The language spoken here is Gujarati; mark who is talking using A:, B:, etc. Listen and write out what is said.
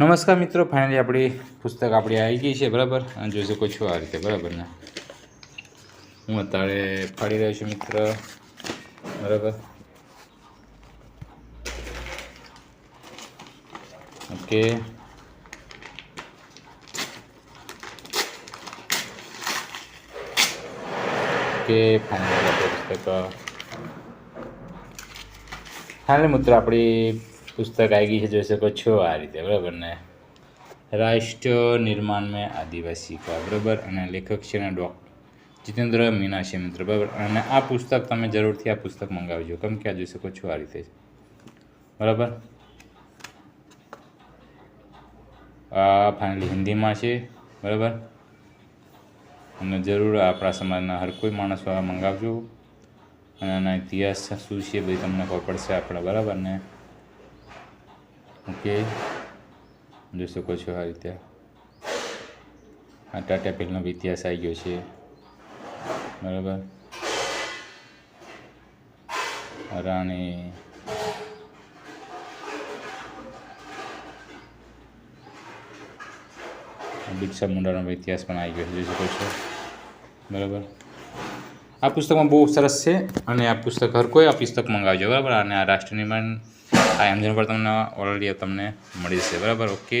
A: નમસ્કાર મિત્રો ફાઇનલી આપણી પુસ્તક આપણી આવી ગઈ છે, બરાબર? અને જોઈ શકો છો આ રીતે, બરાબર ને? હું અત્યારે ફાડી રહ્યો છું મિત્ર, બરાબર? ઓકે ઓકે ફાઇનલી પુસ્તક. ફાઇનલી મિત્ર, આપણી પુસ્તક આવી ગઈ છે, જોઈ શકો છો આ રીતે, બરાબર ને? રાષ્ટ્ર નિર્માણ મેં આદિવાસી કા બરાબર? અને લેખક છે ને ડૉક્ટર જીતેન્દ્ર મીના મિત્ર, બરાબર? અને આ પુસ્તક તમે જરૂરથી આ પુસ્તક મંગાવજો, કેમ કે આ જોઈ શકો છો આ રીતે બરાબર? આ ફાઇનલી હિન્દીમાં છે, બરાબર? અને જરૂર આપણા સમાજના હર કોઈ માણસો મંગાવજો. અને એના ઇતિહાસ શું છે બધી તમને ખબર પડશે આપણે, બરાબર ને? ઓકે. જોઈ શકો છો આ રીતે. આ ટાટા પેલનો ઇતિહાસ આવી ગયો છે. બરાબર. રાણી બિરસા મુંડાનો ઇતિહાસ પણ આવી ગયો છે, જોઈ શકો છો. બરાબર. આ પુસ્તકમાં બહુ સરસ છે અને આ પુસ્તક હર કોઈ આ પુસ્તક મંગાવજો, બરાબર? અને આ રાષ્ટ્ર નિર્માણ આ એમઝન પર તમને ઓલરેડી તમને મળી જશે. બરાબર? ઓકે